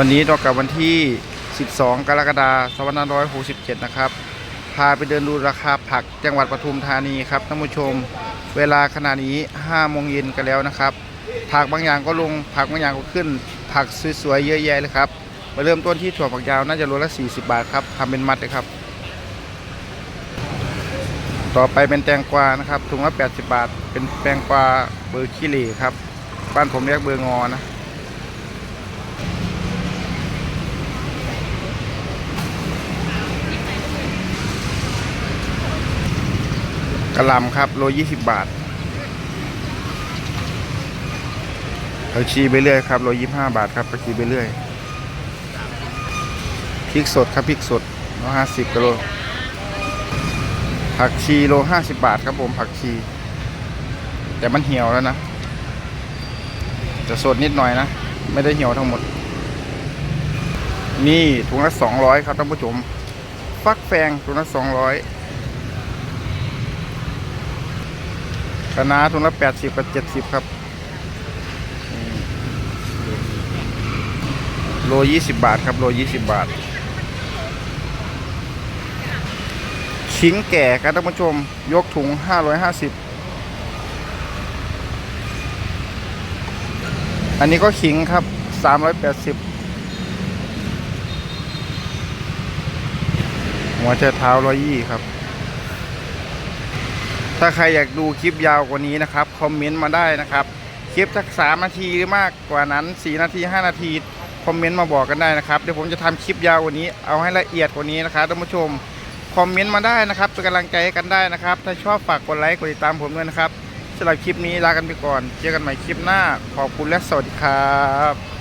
วันนี้ตรงกับวันที่ 12 กรกฎาคม2567 นะครับ พาไปเดินดูราคาผักจังหวัดปทุมธานีครับท่านผู้ชม เวลาขณะนี้ 5 โมงเย็นกันแล้วนะครับ ผักบางอย่างก็ลง ผักบางอย่างก็ขึ้น ผักสวยๆ เยอะแยะเลยครับ มาเริ่มต้นที่ถั่วฝักยาวน่าจะโลละ 40 บาทครับทำเป็นมัดเลยครับ ต่อไปเป็นแตงกวานะครับ ถุงละ 80 บาท เป็นแตงกวาเบอร์ขี้เหร่ครับ บ้านผมเรียกเบอร์งอนะ กระลำครับโลยี่สิบบาทผักชีไปเรื่อยครับโลยี่ห้าบาทครับผักชีไปเรื่อยพริกสดครับพริกสดโลห้าสิบกิโลผักชีโลห้าสิบบาทครับผมผักชี แต่มันเหี่ยวแล้วนะจะสดนิดหน่อยนะ ไม่ได้เหี่ยวทั้งหมด นี่ถุงละสองร้อยครับท่านผู้ชม ฟักแฟงถุงละสองร้อย คณะถุงละแปดสิบกับเจ็ดสิบครับ โลยี่สิบบาทครับ โลยี่สิบบาท ชิ้งแก่ครับท่านผู้ชม ยกถุงห้าร้อยห้าสิบอันนี้ก็ขิงครับสามร้อยแปดสิบหัวใจเท้าร้อยยี่ครับ ถ้าใครอยากดูคลิปยาวกว่านี้นะครับคอมเมนต์มาได้นะครับ คลิปสักสามนาทีหรือมากกว่านั้นสี่นาทีห้านาทีคอมเมนต์มาบอกกันได้นะครับเดี๋ยวผมจะทำคลิปยาวกว่านี้เอาให้ละเอียดกว่านี้นะครับท่านผู้ชมคอมเมนต์มาได้นะครับเป็นกำลังใจให้กันได้นะครับ ถ้าชอบฝากกดไลค์กดติดตามผมด้วยนะครับสำหรับคลิปนี้ลากันไปก่อน เจอกันใหม่คลิปหน้า ขอบคุณและสวัสดีครับ